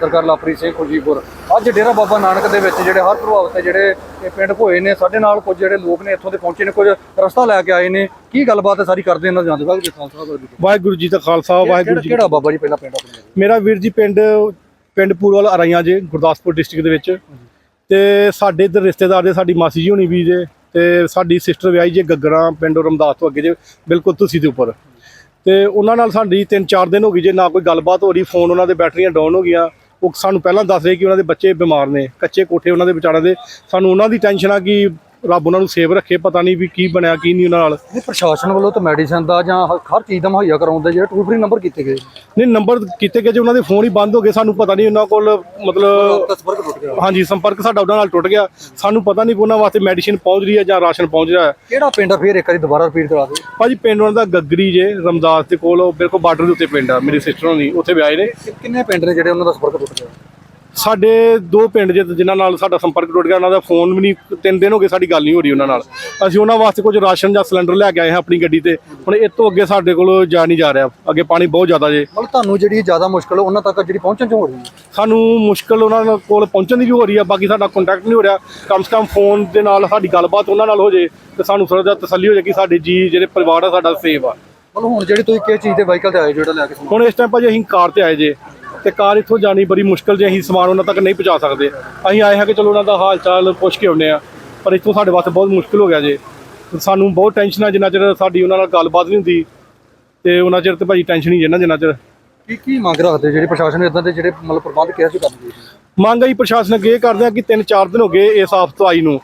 ਸਰਕਾਰ ਲਾਪਰੀ ਸਿੰਘ ਖੁਸ਼ੀਪੁਰ ਅੱਜ ਡੇਰਾ ਬਾਬਾ ਨਾਨਕ ਦੇ ਵਿੱਚ ਜਿਹੜੇ ਹਰ ਪ੍ਰਭਾਵਿਤ ਜਿਹੜੇ ਪਿੰਡ ਹੋਏ ਨੇ ਸਾਡੇ ਨਾਲ ਕੁਝ ਜਿਹੜੇ ਲੋਕ ਨੇ ਇੱਥੋਂ ਦੇ ਪਹੁੰਚੇ ਨੇ ਕੁਝ ਰਸਤਾ ਲੈ ਕੇ ਆਏ ਨੇ। ਕੀ ਗੱਲਬਾਤ ਹੈ ਸਾਰੀ ਕਰਦੇ ਇਹਨਾਂ ਜਾਂਦੇ ਬਾਅਦ ਖਾਲਸਾ ਵਾਹਿਗੁਰੂ ਜੀ ਦਾ ਖਾਲਸਾ ਵਾਹਿਗੁਰੂ ਜੀ ਕਿਹੜਾ ਬਾਬਾ ਜੀ ਪਹਿਲਾਂ ਪਿੰਡ ਆਪਣੇ ਮੇਰਾ ਵੀਰ ਜੀ ਪਿੰਡ ਪਿੰਡ ਪੂਰਵਾਲ ਅਰਾਈਆਂ ਜੇ ਗੁਰਦਾਸਪੁਰ ਡਿਸਟ੍ਰਿਕਟ ਦੇ ਵਿੱਚ। ਤੇ ਸਾਡੇ ਇੱਧਰ ਰਿਸ਼ਤੇਦਾਰ ਦੇ ਸਾਡੀ ਮਾਸੀ ਜੀ ਹੋਣੀ ਵੀ ਜੇ ਤੇ ਸਾਡੀ ਸਿਸਟਰ ਵਿਆਹੀ ਜੇ ਗੱਗਰਾਂ ਪਿੰਡ ਰਮਦਾਸ ਤੋਂ ਅੱਗੇ ਜੇ ਬਿਲਕੁਲ ਤੁਸੀਂ ਦੇ ਉੱਪਰ। ਤੇ ਉਹਨਾਂ ਨਾਲ ਸਾਡੀ 3-4 ਦਿਨ ਹੋ ਗਈ ਜੇ ਨਾ ਕੋਈ ਗੱਲਬਾਤ ਹੋ ਰਹੀ ਫੋਨ ਉਹਨਾਂ ਦੇ ਬੈਟਰੀਆਂ ਡਾਊਨ ਹੋ ਗਈਆਂ। ਉਹ ਸਾਨੂੰ ਪਹਿਲਾਂ ਦੱਸ ਰਹੇ ਕਿ ਉਹਨਾਂ ਦੇ ਬੱਚੇ ਬਿਮਾਰ ਨੇ, ਕੱਚੇ ਕੋਠੇ ਉਹਨਾਂ ਦੇ ਵਿਚਾਰਿਆਂ ਦੇ। ਸਾਨੂੰ ਉਹਨਾਂ ਦੀ ਟੈਨਸ਼ਨ ਆ ਕਿ ਰੱਬ ਉਹਨਾਂ ਨੂੰ ਸੇਵ ਰੱਖੇ ਪਤਾ ਨਹੀਂ ਵੀ ਕੀ ਬਣਿਆ ਕੀ ਨਹੀਂ ਉਹਨਾਂ ਨਾਲ। ਨਹੀਂ ਪ੍ਰਸ਼ਾਸਨ ਵੱਲੋਂ ਤਾਂ ਮੈਡੀਸਨ ਦਾ ਜਾਂ ਹ- ਹਰ ਚੀਜ਼ ਦਾ ਮੁਹੱਈਆ ਕਰਾਉਂਦੇ ਜਿਹੜੇ ਟੂਲ ਫ੍ਰੀ ਨੰਬਰ ਕੀਤੇ ਗਏ। ਨਹੀਂ ਨੰਬਰ ਕੀਤੇ ਗਏ ਜੇ ਉਹਨਾਂ ਦੇ ਫੋਨ ਹੀ ਬੰਦ ਹੋ ਗਏ ਸਾਨੂੰ ਪਤਾ ਨਹੀਂ ਉਹਨਾਂ ਕੋਲ ਮਤਲਬ ਤਸਵਰ ਟੁੱਟ ਗਿਆ। ਹਾਂਜੀ ਸੰਪਰਕ ਸਾਡਾ ਉਹਨਾਂ ਨਾਲ ਟੁੱਟ ਗਿਆ। ਸਾਨੂੰ ਪਤਾ ਨਹੀਂ ਉਹਨਾਂ ਵਾਸਤੇ ਮੈਡੀਸਿਨ ਪਹੁੰਚ ਰਹੀ ਹੈ ਜਾਂ ਰਾਸ਼ਨ ਪਹੁੰਚ ਰਿਹਾ ਹੈ। ਕਿਹੜਾ ਪਿੰਡ ਆ? ਫਿਰ ਇੱਕ ਵਾਰੀ ਦੁਬਾਰਾ ਰਿਪੀਟ ਕਰਾ ਦਿਓ। ਭਾਜੀ ਪਿੰਡ ਉਹਨਾਂ ਦਾ ਗੱਗਰੀ ਜੇ ਰਮਦਾਸ ਦੇ ਕੋਲ ਉਹ ਬਿਲਕੁਲ ਬਾਰਡਰ ਦੇ ਉੱਤੇ ਪਿੰਡ ਆ ਮੇਰੀ ਸਿਸਟਰ ਹੋਣੀ ਉੱਥੇ ਵਿਆਹੇ ਨੇ। ਕਿ- ਕਿੰਨੇ ਪਿੰਡ ਨੇ ਜਿਹੜੇ ਉਹਨਾਂ ਦਾ ਸੰਪਰਕ ਟੁੱਟ ਗਿਆ? ਸਾਡੇ ਦੋ ਪਿੰਡ ਜੇ ਜਿਨ੍ਹਾਂ ਨਾਲ ਸਾਡਾ ਸੰਪਰਕ ਟੁੱਟ ਗਿਆ ਉਹਨਾਂ ਦਾ ਫੋਨ ਵੀ ਨਹੀਂ ਤਿੰਨ ਦਿਨ ਹੋ ਗਏ ਸਾਡੀ ਗੱਲ ਨਹੀਂ ਹੋ ਰਹੀ ਉਹਨਾਂ ਨਾਲ। ਅਸੀਂ ਉਹਨਾਂ ਵਾਸਤੇ ਕੁਝ ਰਾਸ਼ਨ ਜਾਂ ਸਿਲੰਡਰ ਲੈ ਕੇ ਆਏ ਹਾਂ ਆਪਣੀ ਗੱਡੀ ਤੇ। ਹੁਣ ਇਹ ਤੋਂ ਅੱਗੇ ਸਾਡੇ ਕੋਲ ਜਾ ਨਹੀਂ ਜਾ ਰਿਹਾ। ਅੱਗੇ ਪਾਣੀ ਬਹੁਤ ਜ਼ਿਆਦਾ ਜੇ। ਮਤਲਬ ਤੁਹਾਨੂੰ ਜਿਹੜੀ ਜ਼ਿਆਦਾ ਮੁਸ਼ਕਲ ਉਹਨਾਂ ਤੱਕ ਜਿਹੜੀ ਪਹੁੰਚਣ ਚ ਹੋ ਰਹੀ ਹੈ? ਸਾਨੂੰ ਮੁਸ਼ਕਲ ਉਹਨਾਂ ਕੋਲ ਪਹੁੰਚਣ ਦੀ ਵੀ ਹੋ ਰਹੀ ਆ ਬਾਕੀ ਸਾਡਾ ਕੰਟੈਕਟ ਨਹੀਂ ਹੋ ਰਿਹਾ। ਕਮ ਸੇ ਕਮ ਫੋਨ ਦੇ ਨਾਲ ਸਾਡੀ ਗੱਲਬਾਤ ਉਹਨਾਂ ਨਾਲ ਹੋ ਜੇ ਤੇ ਸਾਨੂੰ ਥੋੜਾ ਜਿਹਾ ਤਸੱਲੀ ਹੋ ਜਾਏ ਕਿ ਸਾਡੇ ਜੀ ਜਿਹੜੇ ਪਰਿਵਾਰ ਆ ਸਾਡਾ ਸੇਫ ਆ। ਮਤਲਬ ਹੁਣ ਜਿਹੜੀ ਤੁਸੀਂ ਕਿਸ ਚੀਜ਼ ਦੇ ਵਾਹੀਕਲ ਤੇ ਆਏ ਜਿਹੜਾ ਲੈ ਕੇ? ਹੁਣ ਇਸ ਟਾਈਮ ਭਾਜੀ ਅਸੀਂ ਕਾਰ ਤੇ ਆਏ ਜੇ। ਤੇ ਕਾਰ ਇੱਥੋਂ ਜਾਣੀ ਬੜੀ ਮੁਸ਼ਕਲ ਜੇ ਅਸੀਂ ਸਮਾਨ ਉਹਨਾਂ ਤੱਕ ਨਹੀਂ ਪਹੁੰਚਾ ਸਕਦੇ। ਅਸੀਂ ਆਏ ਹਾਂ ਕਿ ਚਲੋ ਉਹਨਾਂ ਦਾ ਹਾਲ ਚਾਲ ਪੁੱਛ ਕੇ ਆਉਂਦੇ ਆ ਪਰ ਇੱਥੋਂ ਸਾਡੇ ਵਾਸਤੇ ਬਹੁਤ ਮੁਸ਼ਕਲ ਹੋ ਗਿਆ ਜੇ। ਸਾਨੂੰ ਬਹੁਤ ਟੈਨਸ਼ਨ ਆ ਜਿੰਨਾ ਚਿਰ ਸਾਡੀ ਉਹਨਾਂ ਨਾਲ ਗੱਲਬਾਤ ਨਹੀਂ ਹੁੰਦੀ ਤੇ ਉਹਨਾਂ ਚਿਰ ਤੇ ਭਾਜੀ ਟੈਨਸ਼ਨ ਹੀ ਜੇ ਨਾ ਜਿੰਨਾ ਚਿਰ। ਕੀ ਕੀ ਮੰਗ ਰੱਖਦੇ ਜਿਹੜੀ ਪ੍ਰਸ਼ਾਸਨ ਨੇ ਇਦਾਂ ਦੇ ਜਿਹੜੇ ਮਤਲਬ ਪ੍ਰਬੰਧ ਕਿਹਾ ਸੀ ਕਰਨਗੇ ਮੰਗ ਆਈ ਪ੍ਰਸ਼ਾਸਨ ਅੱਗੇ ਇਹ ਕਰਦੇ ਆ ਕਿ 3-4 ਦਿਨ ਹੋ ਗਏ ਇਸ ਆਫਤ ਆਈ ਨੂੰ।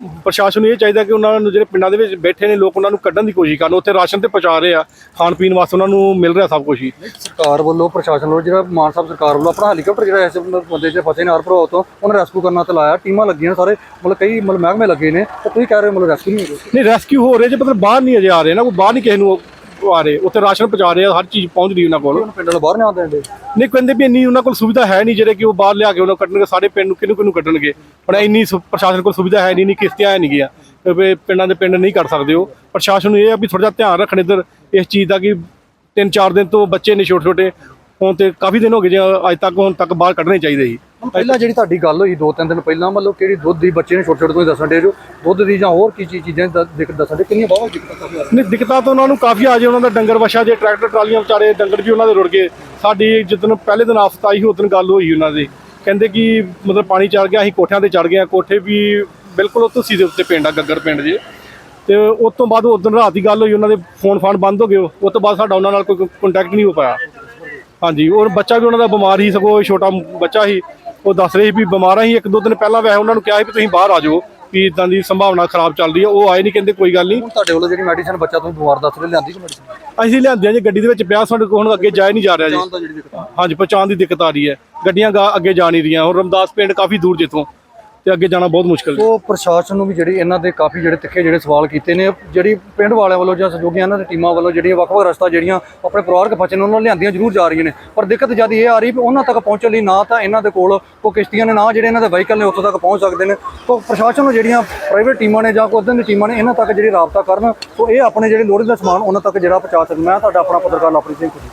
ਪ੍ਰਸ਼ਾਸਨ ਨੂੰ ਇਹ ਚਾਹੀਦਾ ਕਿ ਉਹਨਾਂ ਨੂੰ ਜਿਹੜੇ ਪਿੰਡਾਂ ਦੇ ਵਿੱਚ ਬੈਠੇ ਨੇ ਲੋਕ ਉਹਨਾਂ ਨੂੰ ਕੱਢਣ ਦੀ ਕੋਸ਼ਿਸ਼ ਕਰਨ ਉੱਥੇ ਰਾਸ਼ਨ ਤੇ ਪਹੁੰਚਾ ਰਹੇ ਆ ਖਾਣ ਪੀਣ ਵਾਸਤੇ ਉਹਨਾਂ ਨੂੰ ਮਿਲ ਰਿਹਾ ਸਭ ਕੁਝ ਹੀ। ਸਰਕਾਰ ਵੱਲੋਂ ਪ੍ਰਸ਼ਾਸਨ ਵੱਲੋਂ ਜਿਹੜਾ ਮਾਨ ਸਾਹਿਬ ਸਰਕਾਰ ਵੱਲੋਂ ਆਪਣਾ ਹੈਲੀਕਾਪਟਰ ਜਿਹੜਾ ਇਸ ਬੰਦੇ ਦੇ ਫਸੇ ਨੇ ਹਰ ਭਰਾਓ ਤੋਂ ਉਹਨੇ ਰੈਸਕਿਊ ਕਰਨਾ ਤੇ ਲਾਇਆ। ਟੀਮਾਂ ਲੱਗੀਆਂ ਸਾਰੇ ਮਤਲਬ ਕਈ ਮਤਲਬ ਮਹਿਕਮੇ ਲੱਗੇ ਨੇ। ਤੇ ਤੁਸੀਂ ਕਹਿ ਰਹੇ ਹੋ ਮਤਲਬ ਰੈਸਕਿਊ ਨਹੀਂ ਹੋ ਰਿਹਾ। ਨਹੀਂ ਰੈਸਕਿਊ ਹੋ ਰਹੇ ਜੇ ਮਤਲਬ ਬਾਹਰ ਨਹੀਂ ਅਜੇ ਆ ਰਹੇ ਨਾ ਕੋਈ ਬਾਹਰ ਨਹੀਂ ਕਿਸੇ ਨੂੰ ਆ ਰਹੇ ਉੱਥੇ ਰਾਸ਼ਨ ਪਹੁੰਚਾ ਰਹੇ ਆ ਹਰ ਚੀਜ਼ ਪਹੁੰਚ ਰਹੀ ਉਹਨਾਂ ਕੋਲ। ਪਿੰਡ ਵਾਲੇ ਬਾਹਰ ਨਹੀਂ ਆਉਂਦੇ ਨੇ ਨਹੀਂ ਕਹਿੰਦੇ ਵੀ ਇੰਨੀ ਉਹਨਾਂ ਕੋਲ ਸੁਵਿਧਾ ਹੈ ਨਹੀਂ ਜਿਹੜੇ ਕਿ ਉਹ ਬਾਹਰ ਲਿਆ ਕੇ ਉਹਨਾਂ ਨੂੰ ਕੱਢਣਗੇ ਸਾਰੇ ਪਿੰਡ ਨੂੰ ਕਿਹਨੂੰ ਕਿਹਨੂੰ ਕੱਢਣਗੇ। ਪਰ ਇੰਨੀ ਸੁ- ਪ੍ਰਸ਼ਾਸਨ ਕੋਲ ਸੁਵਿਧਾ ਹੈ ਨਹੀਂ ਨਹੀਂ ਕਿਸ਼ਤੀਆਂ ਹੈ ਨਹੀਂ ਗਿਆ ਵੀ ਪਿੰਡਾਂ ਦੇ ਪਿੰਡ ਨਹੀਂ ਕੱਢ ਸਕਦੇ ਉਹ। ਪ੍ਰਸ਼ਾਸਨ ਨੂੰ ਇਹ ਆ ਵੀ ਥੋੜਾ ਜਿਹਾ ਧਿਆਨ ਰੱਖਣ ਇੱਧਰ ਇਸ ਚੀਜ਼ ਦਾ ਕਿ ਤਿੰਨ ਚਾਰ ਦਿਨ ਤੋਂ ਬੱਚੇ ਨੇ ਛੋਟੇ ਛੋਟੇ ਹੁਣ ਤੇ ਕਾਫੀ ਦਿਨ ਹੋ ਗਏ ਜੇ ਅੱਜ ਤੱਕ ਹੁਣ ਤੱਕ ਬਾਹਰ ਕੱਢਣੇ ਚਾਹੀਦੇ ਸੀ। ਪਹਿਲਾਂ ਜਿਹੜੀ ਤੁਹਾਡੀ ਗੱਲ ਹੋਈ, ਦੋ ਤਿੰਨ ਦਿਨ ਪਹਿਲਾਂ, ਮਤਲਬ ਕਿਹੜੀ ਦੁੱਧ ਦੀ ਬੱਚੇ ਨੇ ਛੋਟੇ ਛੋਟੇ ਤੋਂ ਦੱਸਣ ਦੇ ਜੋ? ਦੁੱਧ ਦੀ ਜਾਂ ਹੋਰ ਕੀ ਚੀਜ਼, ਚੀਜ਼ਾਂ ਦਿੱਕਤ ਦੱਸਣ ਦੇ ਕਿੰਨੀਆਂ ਬਹੁਤ ਦਿੱਕਤਾਂ ਨਹੀਂ, ਦਿੱਕਤਾਂ ਤਾਂ ਉਹਨਾਂ ਨੂੰ ਕਾਫੀ ਆ ਜੇ ਉਹਨਾਂ ਦਾ ਡੰਗਰ ਵਛਾ ਜੇ, ਟਰੈਕਟਰ, ਟਰਾਲੀਆਂ ਵਿਚਾਰੇ ਡੰਗਰ ਵੀ ਉਹਨਾਂ ਦੇ ਰੁੜ ਗਏ। ਸਾਡੀ ਜਿੱਦਣ ਪਹਿਲੇ ਦਿਨ ਆਫਤ ਆਈ ਉਦੋਂ ਗੱਲ ਹੋਈ ਉਹਨਾਂ ਦੀ। ਕਹਿੰਦੇ ਕਿ ਮਤਲਬ ਪਾਣੀ ਚੜ ਗਿਆ, ਅਸੀਂ ਕੋਠਿਆਂ ਤੇ ਚੜ ਗਏ ਕੋਠੇ ਵੀ ਬਿਲਕੁਲ ਉਹ ਤੁਸੀਂ ਦੇ ਉੱਤੇ ਪਿੰਡ ਆ, ਗੱਗਰ ਪਿੰਡ ਜੇ। ਤੇ ਉਸ ਤੋਂ ਬਾਅਦ ਉਦੋਂ ਰਾਤ ਦੀ ਗੱਲ ਹੋਈ, ਉਹਨਾਂ ਦੇ ਫੋਨ ਫਾਨ ਬੰਦ ਹੋ ਗਏ। ਉਸ ਤੋਂ ਬਾਅਦ ਸਾਡਾ ਉਹਨਾਂ ਨਾਲ ਕੋਈ ਕੰਟੈਕਟ ਨਹੀਂ ਹੋ ਪਾਇਆ। ਹਾਂਜੀ, ਔਰ ਬੱਚਾ ਵੀ ਉਹਨਾਂ ਦਾ ਬਿਮਾਰ ਹੀ ਸਗੋਂ ਛੋਟਾ ਬੱਚਾ ਸੀ। ਉਹ ਦੱਸ ਰਹੇ ਸੀ ਵੀ ਬਿਮਾਰ ਸੀ ਇੱਕ ਦੋ ਦਿਨ ਪਹਿਲਾਂ ਵੈਸੇ ਉਹਨਾਂ ਨੂੰ ਕਿਹਾ ਸੀ ਵੀ ਤੁਸੀਂ ਬਾਹਰ ਆ ਜਾਓ ਵੀ ਇਦਾਂ ਦੀ ਸੰਭਾਵਨਾ ਖਰਾਬ ਚੱਲ ਰਹੀ ਹੈ। ਉਹ ਆਏ ਨਹੀਂ ਕਹਿੰਦੇ ਕੋਈ ਗੱਲ ਨਹੀਂ ਹੁਣ ਤੁਹਾਡੇ ਵੱਲੋਂ ਜਿਹੜੀ ਮੈਡੀਸਨ ਬੱਚਾ ਤੁਸੀਂ ਬਿਮਾਰ ਦੱਸ ਰਹੇ ਲਿਆਂਦੀ ਕਿ ਮੈਡੀਸਨ ਅਸੀਂ ਲਿਆਂਦੇ ਆ ਜੀ ਗੱਡੀ ਦੇ ਵਿੱਚ ਪਿਆ ਸਾਡੇ ਕੋਲ ਹੁਣ ਅੱਗੇ ਜਾਇਆ ਨਹੀਂ ਜਾ ਰਿਹਾ ਜੀ। ਹਾਂਜੀ ਪਹੁੰਚਾਉਣ ਦੀ ਦਿੱਕਤ ਆ ਰਹੀ ਹੈ। ਗੱਡੀਆਂ ਗਾ ਅੱਗੇ ਜਾ ਨਹੀਂ ਰਹੀਆਂ। ਹੁਣ ਰਮਦਾਸ ਪਿੰਡ ਕਾਫੀ ਦੂਰ ਜਿੱਥੋਂ। ਤੇ ਅੱਗੇ ਜਾਣਾ ਬਹੁਤ ਮੁਸ਼ਕਲ ਹੈ। ਉਹ ਪ੍ਰਸ਼ਾਸਨ ਨੂੰ ਵੀ ਜਿਹੜੇ ਇਹਨਾਂ ਦੇ ਕਾਫੀ ਜਿਹੜੇ ਤਿੱਖੇ ਜਿਹੜੇ ਸਵਾਲ ਕੀਤੇ ਨੇ, ਜਿਹੜੀ ਪਿੰਡ ਵਾਲਿਆਂ ਵੱਲੋਂ ਜਾਂ ਸਹਿਯੋਗੀਆਂ ਇਹਨਾਂ ਦੀ ਟੀਮਾਂ ਵੱਲੋਂ ਜਿਹੜੀਆਂ ਵੱਖ-ਵੱਖ ਰਸਤਾ ਜਿਹੜੀਆਂ ਆਪਣੇ ਪਰਿਵਾਰਕ ਫਸੇ ਨੇ, ਉਹਨਾਂ ਨੂੰ ਲਿਆਂਦੀਆਂ ਜ਼ਰੂਰ ਜਾ ਰਹੀਆਂ ਨੇ। ਪਰ ਦਿੱਕਤ ਜਦ ਇਹ ਆ ਰਹੀ ਵੀ ਉਹਨਾਂ ਤੱਕ ਪਹੁੰਚਣ ਲਈ ਨਾ ਤਾਂ ਇਹਨਾਂ ਦੇ ਕੋਲ ਕੋਈ ਕਿਸ਼ਤੀਆਂ ਨੇ, ਨਾ ਜਿਹੜੇ ਇਹਨਾਂ ਦੇ ਵਹੀਕਲ ਨੇ ਉੱਥੋਂ ਤੱਕ ਪਹੁੰਚ ਸਕਦੇ ਨੇ। ਤਾਂ ਪ੍ਰਸ਼ਾਸਨ ਨੂੰ ਜਿਹੜੀਆਂ ਪ੍ਰਾਈਵੇਟ ਟੀਮਾਂ ਨੇ ਜਾਂ ਕੋਈ ਉੱਦਾਂ ਦੀ ਟੀਮਾਂ ਨੇ, ਇਹਨਾਂ ਤੱਕ ਜਿਹੜੀ ਰਾਬਤਾ ਕਰਨ, ਸੋ ਇਹ ਆਪਣੇ ਜਿਹੜੇ ਲੋੜੀਂਦਾ ਸਮਾਨ ਉਹਨਾਂ ਤੱਕ ਜਿਹੜਾ ਪਹੁੰਚਾ ਸਕਣ। ਮੈਂ ਤੁਹਾਡਾ ਆਪਣਾ ਪੱਤਰਕਾਰ ਲਵਪ੍ਰੀਤ ਸਿੰਘ ਖੁਸ਼ੀ